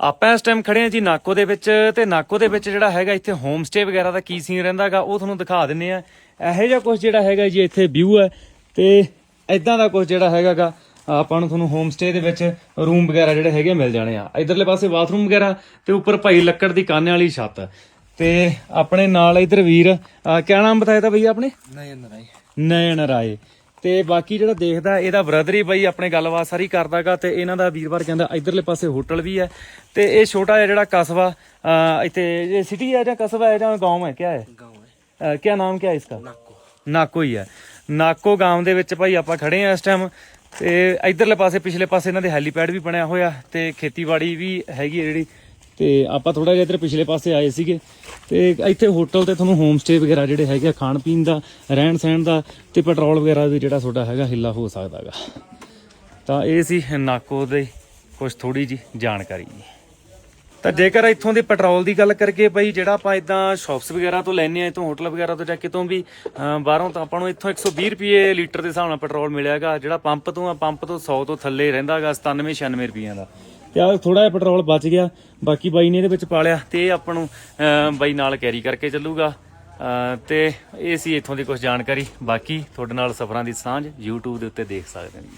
ਆਪਾਂ ਇਸ ਟਾਈਮ ਖੜੇ ਆ ਜੀ ਨਾਕੋ ਦੇ ਵਿੱਚ ਤੇ ਨਾਕੋ ਦੇ ਵਿੱਚ ਜਿਹੜਾ ਹੈਗਾ ਇੱਥੇ ਹੋਮ ਸਟੇ ਵਗੈਰਾ ਦਾ ਕੀ ਸੀਨ ਰਹਿੰਦਾਗਾ ਉਹ ਤੁਹਾਨੂੰ ਦਿਖਾ ਦਿੰਨੇ ਆ ਇਹੋ ਜਿਹਾ ਕੁਝ ਜਿਹੜਾ ਹੈਗਾ ਜੀ ਇੱਥੇ ਵਿਊ ਹੈ ਤੇ ਇਦਾਂ ਦਾ ਕੁਝ ਜਿਹੜਾ ਹੈਗਾਗਾ ਆਪਾਂ ਨੂੰ ਤੁਹਾਨੂੰ ਹੋਮ ਸਟੇ ਦੇ ਵਿੱਚ ਰੂਮ ਵਗੈਰਾ ਜਿਹੜੇ ਹੈਗੇ ਮਿਲ ਜਾਣੇ ਆ। ਇਧਰਲੇ ਪਾਸੇ ਬਾਥਰੂਮ ਵਗੈਰਾ ਤੇ ਉੱਪਰ ਭਾਈ ਲੱਕੜ ਦੀ ਕਾਨੇ ਵਾਲੀ ਛੱਤ। ਤੇ ਆਪਣੇ ਨਾਲ ਇਧਰ ਵੀਰ ਕਿਆ ਨਾਮ ਬਤਾਇਆ ਤਾ ਭਈਆ ਆਪਣੇ ਨਯਨ ਰਾਈ ਨਯਨ ਰਾਏ। ਤੇ ਬਾਕੀ ਜਿਹੜਾ ਦੇਖਦਾ ਇਹਦਾ ਬ੍ਰਦਰ ਹੀ ਬਾਈ ਆਪਣੇ ਗੱਲਬਾਤ ਸਾਰੀ ਕਰਦਾਗਾ ਤੇ ਇਹਨਾਂ ਦਾ ਵੀਰਵਾਰ ਜਾਂਦਾ ਇਧਰਲੇ ਪਾਸੇ ਹੋਟਲ ਵੀ ਹੈ। ਤੇ ਇਹ ਛੋਟਾ ਜਿਹਾ ਜਿਹੜਾ ਕਸਬਾ ਇੱਥੇ ਇਹ ਸਿਟੀ ਹੈ ਜਾਂ ਕਸਬਾ ਹੈ ਜਾਂ ਗਾਉਂ ਹੈ? ਕਿਆ ਹੈ? گاؤں ਹੈ। ਕਿਆ ਨਾਮ ਕਿਆ ਹੈ ਇਸਕਾ ਨਾਕੋ। ਨਾਕੋ ਹੀ ਹੈ। ਨਾਕੋ ਗਾਮ ਦੇ ਵਿੱਚ ਭਾਈ ਆਪਾਂ ਖੜੇ ਆ ਇਸ ਟਾਈਮ ਤੇ ਇਧਰਲੇ ਪਾਸੇ ਪਿਛਲੇ ਪਾਸੇ ਇਹਨਾਂ ਦੇ ਹੈਲੀਪੈਡ ਵੀ ਬਣਿਆ ਹੋਇਆ ਤੇ ਖੇਤੀਬਾੜੀ ਵੀ ਹੈਗੀ ਜਿਹੜੀ। ਤੇ ਆਪਾਂ ਥੋੜਾ ਜਿਹਾ ਇੱਧਰ ਪਿਛਲੇ ਪਾਸੇ ਆਏ ਸੀਗੇ ਤੇ ਇੱਥੇ ਹੋਟਲ ਤੇ ਤੁਹਾਨੂੰ ਹੋਮ ਸਟੇ ਵਗੈਰਾ ਜਿਹੜੇ ਹੈਗੇ ਆ, ਖਾਣ ਪੀਣ ਦਾ ਰਹਿਣ ਸਹਿਣ ਦਾ ਤੇ ਪੈਟਰੋਲ ਵਗੈਰਾ ਵੀ ਜਿਹੜਾ ਤੁਹਾਡਾ ਹੈਗਾ ਹਿੱਲਾ ਹੋ ਸਕਦਾ ਸਕਦਾਗਾ ਤਾਂ ਇਹ ਸੀ ਨਾਕੋ ਦੇ ਕੁਝ ਥੋੜੀ ਜੀ ਜਾਣਕਾਰੀ। ਜੀ ਤਾਂ ਜੇਕਰ ਇੱਥੋਂ ਦੇ ਪੈਟਰੋਲ ਦੀ ਗੱਲ ਕਰਕੇ ਭਾਈ ਜਿਹੜਾ ਆਪਾਂ ਇਦਾਂ ਸ਼ਾਪਸ ਵਗੈਰਾ ਤੋਂ ਲੈਨੇ ਆ ਇਥੋਂ ਹੋਟਲ ਵਗੈਰਾ ਤੋਂ ਜਾਂ ਕਿਤੋਂ ਵੀ ਬਾਹਰੋਂ ਤਾਂ ਆਪਾਂ ਨੂੰ ਇੱਥੋਂ 120 ਰੁਪਏ ਲੀਟਰ ਦੇ ਹਿਸਾਬ ਨਾਲ ਪੈਟਰੋਲ ਮਿਲਿਆਗਾ ਜਿਹੜਾ ਪੰਪ ਤੋਂ ਆ ਪੰਪ ਤੋਂ 100 ਤੋਂ ਥੱਲੇ ਰਹਿੰਦਾਗਾ 97 96 ਰੁਪਈਆਂ ਦਾ। ਤੇ ਆ ਥੋੜਾ ਜਿਹਾ ਪੈਟਰੋਲ ਬਚ ਗਿਆ। ਬਾਕੀ ਬਾਈ ਨੇ ਇਹਦੇ ਵਿੱਚ ਪਾ ਲਿਆ ਤੇ ਇਹ ਆਪਾਂ ਨੂੰ ਬਾਈ ਨਾਲ ਕੈਰੀ ਕਰਕੇ ਚੱਲੂਗਾ। ਅਹ, ਤੇ ਇਹ ਸੀ ਇੱਥੋਂ ਦੀ ਕੁਝ ਜਾਣਕਾਰੀ। ਬਾਕੀ ਤੁਹਾਡੇ ਨਾਲ ਸਫ਼ਰਾਂ ਦੀ ਸਾਂਝ YouTube ਦੇ ਉੱਤੇ ਦੇਖ ਸਕਦੇ ਨੇ